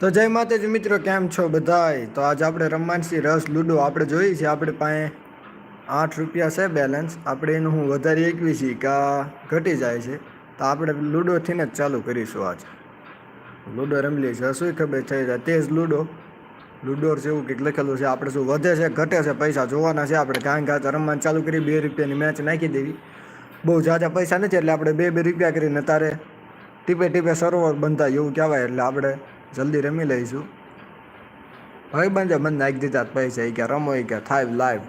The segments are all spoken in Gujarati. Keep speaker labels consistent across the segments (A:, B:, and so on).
A: તો જય માતાજી મિત્રો, કેમ છો બધાય? તો આજે આપણે રમવાની છે રસ લૂડો આપણે જોઈએ છે આપણે પાસે આઠ રૂપિયા છે બેલેન્સ આપણે એનું હું વધારે એકવી છીએ કે ઘટી જાય છે. તો આપણે લૂડોથી જ ચાલુ કરીશું આજ. લૂડો રમી લઈએ છીએ. શું ખબર થઈ જાય તે જ લૂડો. લૂડો છે એવું કંઈક લખેલું છે. આપણે શું વધે છે, ઘટે છે, પૈસા જોવાના છે. આપણે કાંઈ કાંઈ રમવાનું ચાલુ કરી બે રૂપિયાની મેચ નાખી દેવી. બહુ ઝાઝા પૈસા નથી એટલે આપણે બે બે રૂપિયા કરીને તારે ટીપે ટીપે સરોવર બંધાય એવું કહેવાય. એટલે આપણે જલ્દી રમી લઈશું. હવે મને નાખી દીધા પૈસા. એ કે રમો એ કે થાય લાઈવ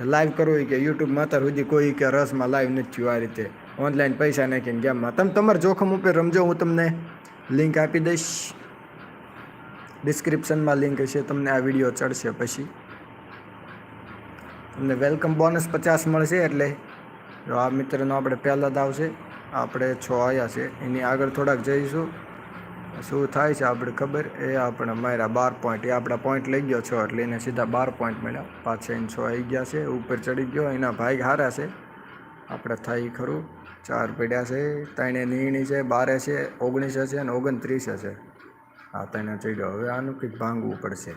A: લાઈવ કરવું કે યુટ્યુબમાં અત્યાર સુધી કોઈ કે રસમાં લાઈવ નથી થયું આ રીતે. ઓનલાઈન પૈસા નાખીને ગેમમાં તમે તમારા જોખમ ઉપર રમજો, હું તમને લિંક આપી દઈશ. ડિસ્ક્રિપ્શનમાં લિંક હશે, તમને આ વીડિયો ચડશે પછી. તમને વેલકમ બોનસ પચાસ મળશે એટલે. આ મિત્રનો આપણે પહેલાં જ આવશે. આપણે છ આવ્યા છે. એની આગળ થોડાક જઈશું. શું થાય છે આપણે ખબર? એ આપણે માર્યા બાર પોઈન્ટ એ આપણા પોઈન્ટ લઈ ગયો છો એટલે એને સીધા બાર પોઈન્ટ મળ્યા. પાછા એને છ આવી ગયા છે, ઉપર ચડી ગયો, એના ભાઈ હારા છે. આપણે થાય ખરું. ચાર પડ્યા છે, ત્રણે નીણી છે, બારે છે, ઓગણીસ હશે અને ઓગણત્રીસ હશે હા, ત્રણે ચડ્યો. હવે આનું કંઈક ભાંગવું પડશે.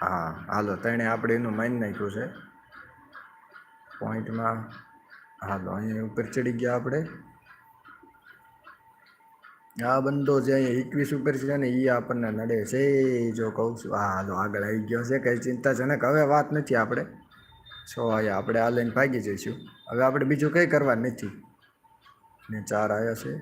A: હા, હાલો, ત્રણે આપણે એનું માની નાખ્યું છે. પોઈન્ટમાં હાલો, અહીંયા ઉપર ચડી ગયા આપણે. આ બંદો જે અહીંયા એકવીસ ઉપર છે ને એ આપણને નડે છે જો કહું છું. હા હાલો આગળ આવી ગયો છે, કંઈ ચિંતાજનક. હવે વાત નથી આપણે. છો આવ્યા આપણે આ લઈને ભાગી જઈશું. હવે આપણે બીજું કંઈ કરવા નથી. ને ચાર આવ્યા છે.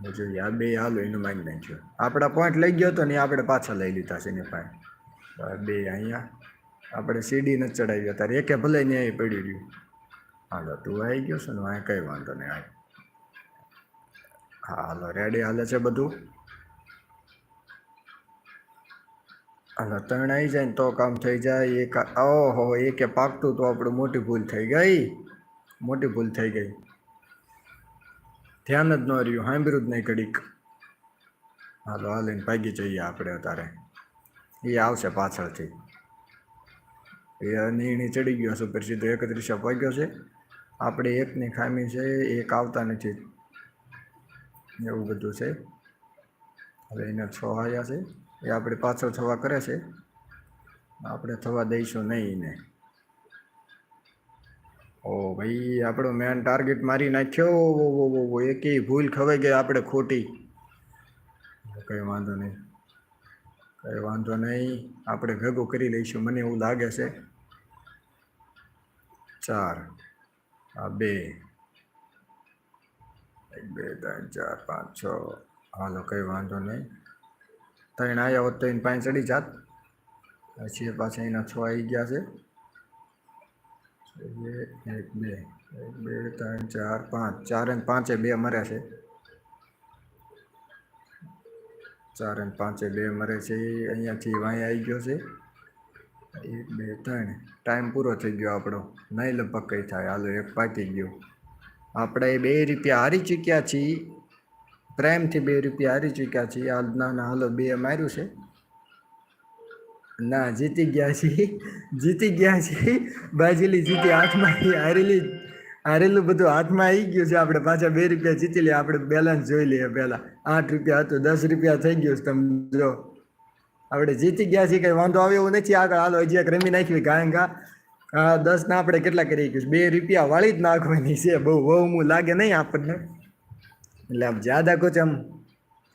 A: બીજું આ બે હાલો, એનું માની નાખ્યું. આપણા પોઈન્ટ લઈ ગયો હતો ને આપણે પાછા લઈ લીધા છે ને પાસે. બે અહીંયા. આપણે સીડી નથી ચડાવી અત્યારે. એકે ભલે ન્યાય પડી રહ્યું. હાલો, તું આવી ગયો છે ને અહીંયા કંઈ વાંધો નહીં. આવ્યો હાલો રેડી હાલે છે બધું? હાલો, ત્રણ આવી જાય ને તો કામ થઈ જાય. એક ઓહો, એકે પાકતું તો આપણે મોટી ભૂલ થઈ ગઈ. મોટી ભૂલ થઈ ગઈ. ધ્યાન જ ન રહ્યું, સાંભળ્યું જ નહીં કડીક. હાલો, હાલીને ભાગી જઈએ આપણે અત્યારે. એ આવશે પાછળથી. એ નીણી ચડી ગયો સુપર સીધો એકત્રીસો ભાગ્યો છે. આપણે એકની ખામી છે, એક આવતા નથી. એવું બધું છે. હવે એને છ આવ્યા છે. એ આપણે પાછળ થવા કરે છે. આપણે થવા દઈશું નહીં એને. ઓ ભાઈ, આપણો મેન ટાર્ગેટ મારી નાખ્યો. ઓ ઓ ઓ ઓ એકેય ભૂલ ખવાઈ ગઈ આપણે ખોટી. કંઈ વાંધો નહીં. કંઈ વાંધો નહીં. આપણે ભેગું કરી લઈશું. મને એવું લાગે છે. ચાર. આ બે. એક બે, ત્રણ, ચાર, પાંચ, છ. હાલો કંઈ વાંધો નહીં. ત્રણ આવ્યા હોત તો એને પાંચ ચડી જાત. પછી પાછા એના છ આવી ગયા છે. એક, બે. એક, બે, ત્રણ, ચાર, પાંચ. ચાર અને પાંચે બે મર્યા છે. ચાર અને પાંચે બે મરે છે. એ અહીંયાથી વાંય આવી ગયો છે. એક, બે, ત્રણ. ટાઈમ પૂરો થઈ ગયો આપણો. નહીં લગભગ કંઈ થાય. હાલો, એક પાકી ગયો. આપણે બે રૂપિયા હારી ચૂક્યા છીએ. પ્રેમથી બે રૂપિયા હારી ચૂક્યા છીએ. આજના હાલો બે માર્યું છે. ના, જીતી ગયા છીએ. જીતી ગયા છીએ. બાજીલી જીતી હાથમાં હારેલી, હારેલું બધું હાથમાં આવી ગયું છે. આપણે પાછા બે રૂપિયા જીતી લઈએ આપણે બેલેન્સ જોઈ લઈએ પહેલાં. આઠ રૂપિયા હતું, દસ રૂપિયા થઈ ગયું તમે જો. આપણે જીતી ગયા છીએ, કંઈ વાંધો આવે એવું નથી. આગળ હાલો, હજી એક રમી નાખવી ગાયંગા. હા દસ ના આપણે કેટલા કરી શકીશું બે રૂપિયા વાળી જ નાખવાની છે બહુ વહુમું લાગે નહીં આપણને એટલે આપ જ્યાદા કુછ આમ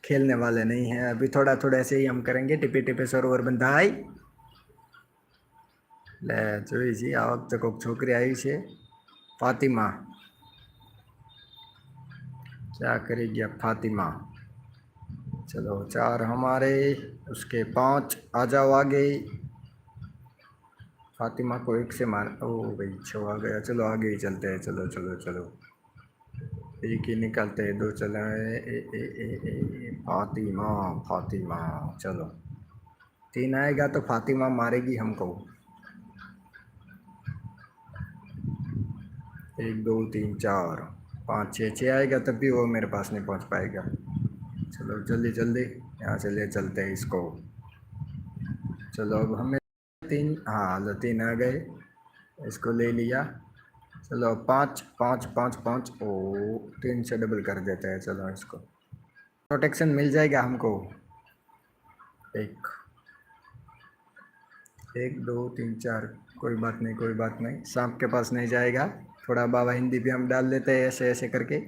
A: खेलने वाले नहीं हैं अभी थोड़ा थोड़ा ऐसे ही हम करेंगे टिपे टिपे सरोवर બંધાય એટલે જોઈ જી આ વખતે કોઈક છોકરી આવી છે ફાતિમા क्या કરી ગયા ફાતિમા ચલો ચાર हमारे उसके पाँच आ जाओ आगे फातिमा को एक से मार ओ भाई, छो, आ गया, चलो, आगे ही चलते हैं, चलो चलो चलो। एक ही निकलते हैं, दो चले ए ए ए ए ए, फातिमा फातिमा, चलो। तीन आएगा तो फातिमा मारेगी हमको। एक, दो, तीन, चार, पाँच, छः छः आएगा तब भी वो मेरे पास नहीं पहुँच पाएगा। चलो, जल्दी जल्दी, यहाँ से ले चलते हैं इसको। चलो, अब हमें तीन। हाँ लो तीन आ गए। इसको ले लिया। चलो, पाँच पाँच पाँच पाँच। ओ, तीन से डबल कर देते हैं। चलो, इसको। प्रोटेक्शन मिल जाएगा हमको। एक एक, दो, तीन, चार। कोई बात नहीं, कोई बात नहीं। सांप के पास नहीं जाएगा। थोड़ा बाबा हिंदी भी हम डाल देते हैं ऐसे ऐसे करके।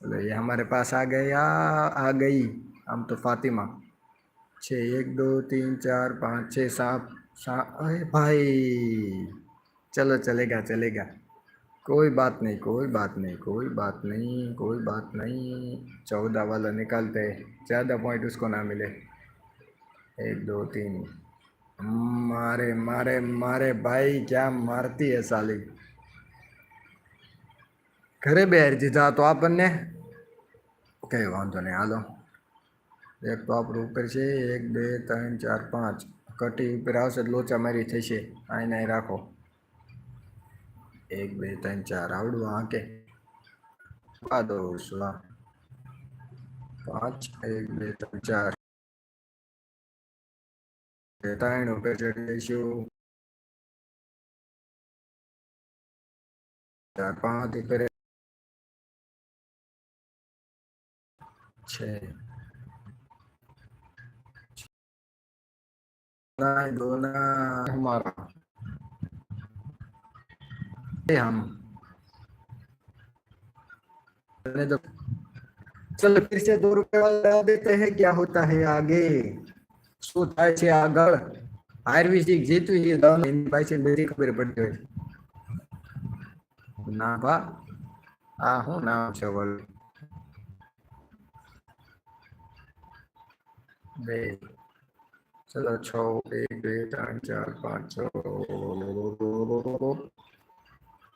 A: चलो, ये हमारे पास आ गया आ गई। हम तो फातिमा। छः, एक, दो, तीन, चार, पाँच, छः सात अरे भाई चलो चलेगा चलेगा कोई बात नहीं कोई बात नहीं कोई बात नहीं कोई बात नहीं चौदह वाला निकालते हैं ज़्यादा पॉइंट उसको ना मिले एक दो तीन मारे मारे मारे भाई क्या मारती है साली ઘરે બેહારી દીધા તો આપણને કંઈ વાંધો નહીં હાલો એક તો આપણું ઉપર છે એક બે ત્રણ ચાર પાંચ કટી ઉપર આવશે લોચા મારી થશે. આને રાખો. એક, બે, ત્રણ, ચાર. આવડું આંકે કે આ દો સ્વા પાંચ, એક, બે, ત્રણ, ચાર. ત્રણ ઉપર ચડી જઈશું ચાર, પાંચ ઉપર છે ना दो ना हमारा ये हम चलने दो चलो फिर से दो रुपए वाला लगा देते हैं क्या होता है आगे શું થાય છે આગળ આયુર્વેદિક જીતવી છે દવા એની પાસે બધી ખબર પડતી હોય ના ભા આ શું નામ છે વળ બે ચલો છ એક બે ત્રણ ચાર પાંચ છ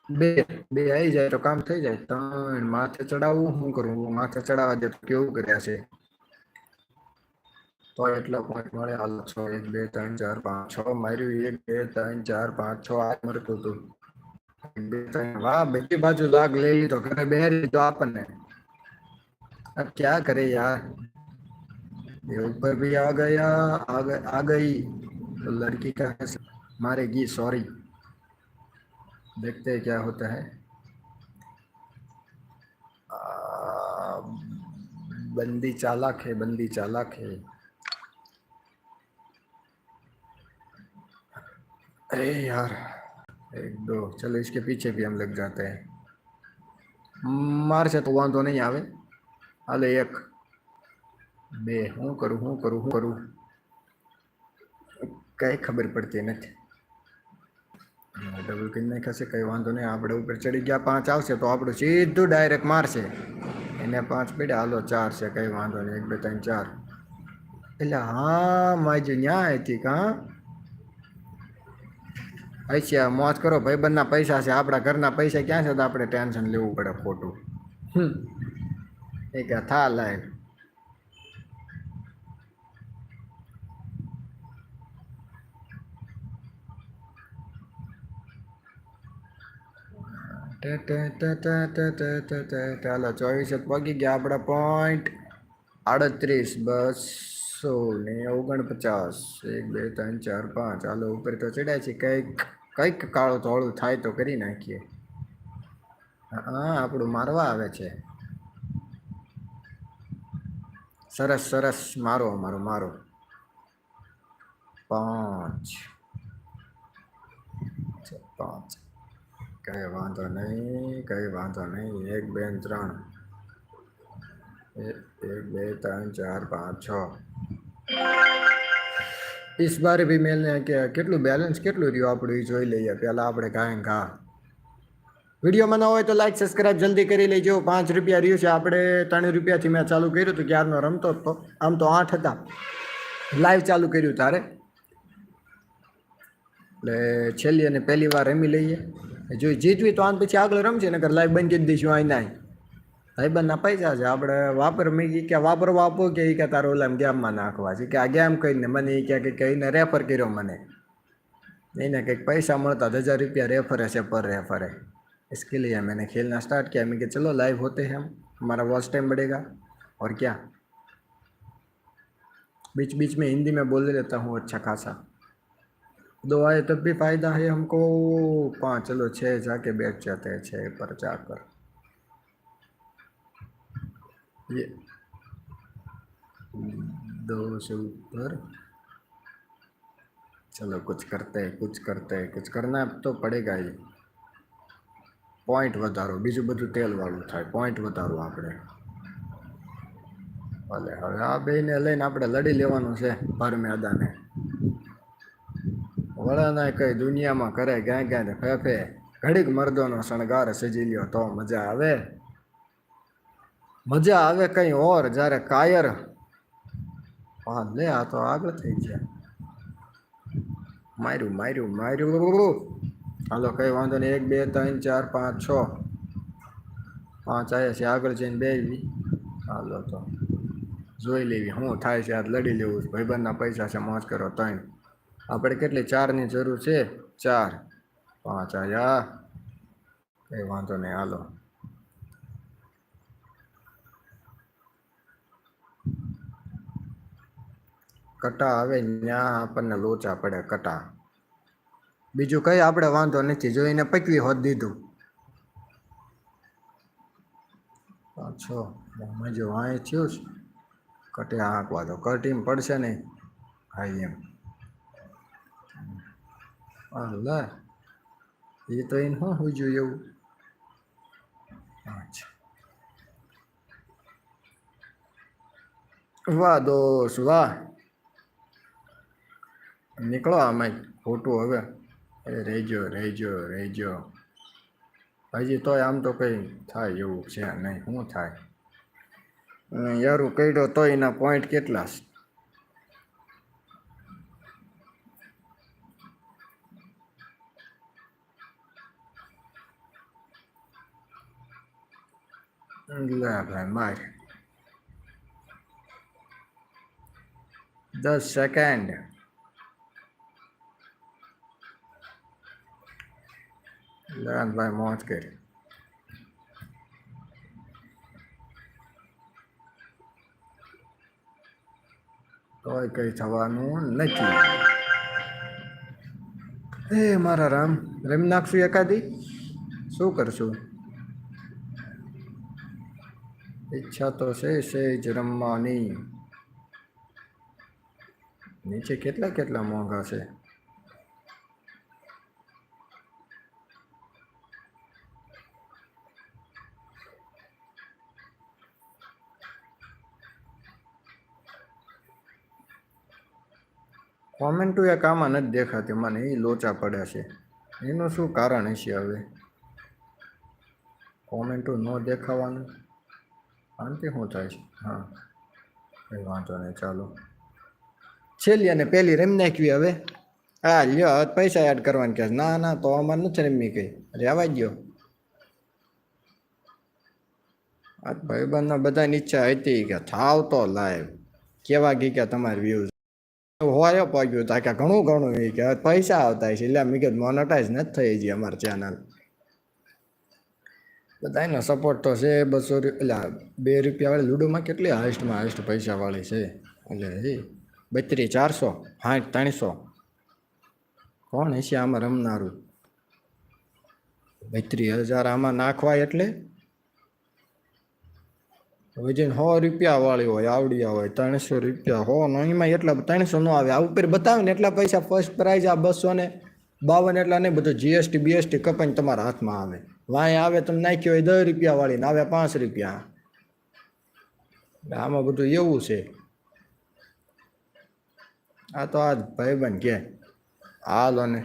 A: બે બે આવી જાય તો કામ થઈ જાય ત્રણ માથે ચડાવવું શું કરવું માથે ચડાવવા દે કેવું કર્યા છે તો એટલો પોઈન્ટ મળે હાલ છ એક બે ત્રણ ચાર પાંચ છ માર્યું એક બે ત્રણ ચાર પાંચ છ આ મરતું હતું બે ત્રણ વાહ બેટી બાજુ લાગ લઈ લીધો ઘરે બે દીધો આપણને ક્યાં કરે યાર ये ऊपर भी आ गया आ, गई। तो लड़की का मारेगी सॉरी। देखते हैं क्या होता है। बंदी चालाक है बंदी चालाक है। अरे यार एक दो चलो इसके पीछे भी हम लग जाते हैं। मार से तो वहाँ तो नहीं आवे। अले एक બે હું કરું હું કરું હું કરું? કઈ ખબર પડતી નથી. ડબલ કરી નાખાશે કંઈ વાંધો નહીં. આપણે ઉપર ચડી ગયા પાંચ આવશે તો આપણું સીધું ડાયરેક્ટ મારશે. એને પાંચ પડ્યા હાલો ચાર છે કંઈ વાંધો નહીં. એક બે ત્રણ ચાર. એટલે હા માજી ન્યાય હતી કા? પૈસા મોજ કરો ભાઈબંધના પૈસા છે આપણા ઘરના પૈસા ક્યાં છે તો આપણે ટેન્શન લેવું પડે ખોટું. હમ. એ કે થા લાઈવ ચાલો, ચોવીસ પગી ગયા આપણા પોઈન્ટ આડત્રીસ, બસો ને ઓગણપચાસ. એક, બે, ત્રણ, ચાર, પાંચ. ચાલો ઉપર તો ચડ્યા છે કંઈક કંઈક કાળું થોડું થાય તો કરી નાખીએ. હા, આપણું મારવા આવે છે. સરસ સરસ. મારો અમારો મારો. પાંચ. પાંચ. કંઈ વાંધો નહીં, કંઈ વાંધો નહીં. એક, બે, ત્રણ. એક, બે, ત્રણ, ચાર, પાંચ, છ. ઈસ બારે બી મેલને કે કેટલું બેલેન્સ કેટલું રહ્યું આપણું એ જોઈ લઈએ. પહેલાં આપણે કાંઈ ઘા વિડીયોમાં ન હોય તો લાઈક સબસ્ક્રાઇબ જલ્દી કરી લેજો. પાંચ રૂપિયા રહ્યું છે. આપણે ત્રણ રૂપિયાથી મેં ચાલુ કર્યું હતું, ક્યારનો રમતો હતો. આમ તો આઠ હતા. લાઈવ ચાલુ કર્યું તારે. એટલે છેલ્લી અને પહેલી વાર રમી લઈએ. જો જીતવી તો આમ પછી આગળ રમશે નકર લાઈવ બંધ કરી દઈશું અહીં નાય ભાઈબંધના પૈસા છે આપણે વાપર મેં કી કે વાપરવા આપો કે એ કે તારો ઓલા ગેમમાં નાખવા છે કે આ ગેમ કરીને મને એ કે કહીને રેફર કર્યો મને એને કંઈક પૈસા મળતા હજાર રૂપિયા રેફરે છે પર रेफर है इसके लिए मैंने खेलना स्टार्ट किया मैं कि चलो लाइव होते हैं हम हमारा वॉच टाइम बढ़ेगा और क्या बीच बीच में हिंदी में बोल लेता हूँ अच्छा खासा दो आए तब भी फायदा है हमको पाँच चलो छः जाके बैठ जाते हैं छः पर जाकर ये दो से ऊपर चलो कुछ करते हैं कुछ करते हैं कुछ करना तो पड़ेगा ही પોઈન્ટ વધારો બીજું બધું તેલવાળું થાય પોઈન્ટ વધારો આપણે ભલે હવે આ બેને લઈને આપણે લડી લેવાનું છે ભર મેદાને વળાના કઈ દુનિયામાં કરે ગાય ગાય ફેફે, ઘડીક મર્દોનો શણગાર સજી લ્યો તો મજા આવે. મજા આવે કંઈ ઓર જ્યારે કાયર. હા, લે, આ તો આગળ થઈ ગયા. માર્યું માર્યું માર્યું. હાલો, કઈ વાંધો નહીં. એક, બે, ત્રણ, ચાર, પાંચ, છ. પાંચ આવ્યા છે. આગળ જઈને બે હાલો તો. જોઈ લેવી. શું થાય છે? આજ લડી લેવું ભાઈબંધના પૈસા છે. મોજ કરો, ત્રણ. આપણે કેટલી? ચારની જરૂર છે? ચાર. પાંચ. આયા કંઈ વાંધો નહીં, હાલો. કટા આવે ત્યાં આપણને લોચા પડે કટા. બીજું કંઈ આપણે વાંધો નથી. જોઈને પકવી હોત દીધું. પાછો મજો વાંય થયું છે. કટે આંકવા દો. કટીમ પડશે નહીં. હા, એમ. હા લે એ તો એને શું હુજ્યું એવું અચ્છા વાહ દોસ્ત વાહ નીકળો આમાં ખોટું હવે એ રહેજો રહેજો રહેજો હજી તોય આમ તો કંઈ થાય એવું છે નહીં શું થાય અને યારું કર્યો તોય એના પોઈન્ટ કેટલા છે લે ભાઈ માર દસ સેકન્ડ ભાઈ મોજ કરી તોય કઈ થવાનું નથી એ મારા રામ રેમ નાખશું એકાદી શું કરશું ઈચ્છા તો છે જ રમવાની નીચે કેટલા કેટલા મોંઘા છે કોમેન્ટો એક આમાં નથી દેખાતી, મને એ લોચા પડ્યા છે. એનું શું કારણ હશે હવે? કોમેન્ટો ન દેખાવાનું. શાંતિ શું થાય? છે હા. કંઈ વાંધો નહીં, ચાલો. છેલ્લી અને પેલી રેમ નાખવી હવે. હા, લ્યો, હવે પૈસા એડ કરવાની કે ના ના, તો અમારે નથી રમી કઈ. રહેવા ગયો આ ભાઈબંધના બધાની ઈચ્છા હતી કે થાવ તો લાઈવ કેવા ગઈ કે તમારી વ્યૂઝ હોય પગ્યું તા કે ઘણું ઘણું કે પૈસા આવતા છે એટલે મેં કીધું નથી થઈ ગઈ અમારી ચેનલ બધાનો સપોર્ટ તો છે, બસો એટલે બે રૂપિયા વાળી લૂડોમાં કેટલી હાઈસ્ટમાં હાઈસ્ટ પૈસા વાળી છે? એટલે બત્રીસ, ચારસો સાઠ ત્રણસો. કોણ હશે આમાં રમનારું? બત્રીસ હજાર આમાં નાખવાય એટલે? વજન જેને સો રૂપિયા વાળી હોય, આવડિયા હોય, ત્રણસો રૂપિયા હો એમાં એટલા ત્રણસો નો આવે. આ ઉપર બતાવે ને એટલા પૈસા ફર્સ્ટ પ્રાઇઝ આ બસો ને બાવન એટલા નહીં, બધું જીએસટી બીએસટી કપાઈને તમારા હાથમાં આવે. વાંય આવે તમે નાખ્યો હોય દસ રૂપિયા વાળીને આવે પાંચ રૂપિયા. આમાં બધું એવું છે. આ તો આ ભાઈબંધ કે. હાલો ને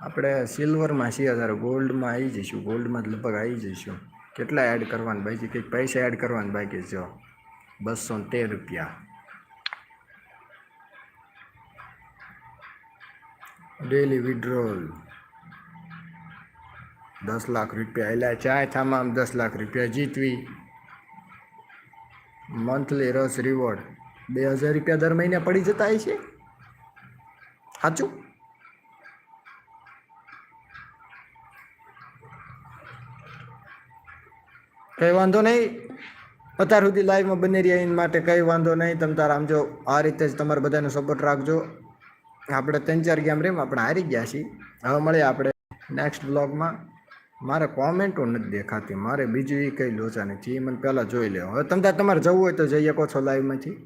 A: આપણે સિલ્વરમાં છીએ અત્યારે ગોલ્ડમાં આવી જઈશું ગોલ્ડમાં જ લગભગ આવી જઈશું. કેટલા એડ કરવાના બાકી? કંઈક પૈસા એડ કરવાના બાકી જો. બસો તેર રૂપિયા. ડેલી વિડ્રોલ દસ લાખ રૂપિયા એટલે ચાય થામાં દસ લાખ રૂપિયા જીતવી. મંથલી રસ રિવોર્ડ બે હજાર રૂપિયા દર મહિને પડી જતા હોય છે? સાચું? કંઈ વાંધો નહીં. અત્યાર સુધી લાઈવમાં બની રહ્યા એના માટે કંઈ વાંધો નહીં. તમે તાર આમ જો, આ રીતે જ તમારે બધાને સપોર્ટ રાખજો. આપણે ત્રણ ચાર ગેમ રેમ આપણે હારી ગયા છીએ. હવે મળીએ આપણે નેક્સ્ટ બ્લોગમાં મારે કોમેન્ટો નથી દેખાતી. મારે બીજું કંઈ લોચા નથી. એ મને પહેલાં જોઈ લેવા હવે તમે તમારે જવું હોય તો જઈ શકો છો લાઈવમાંથી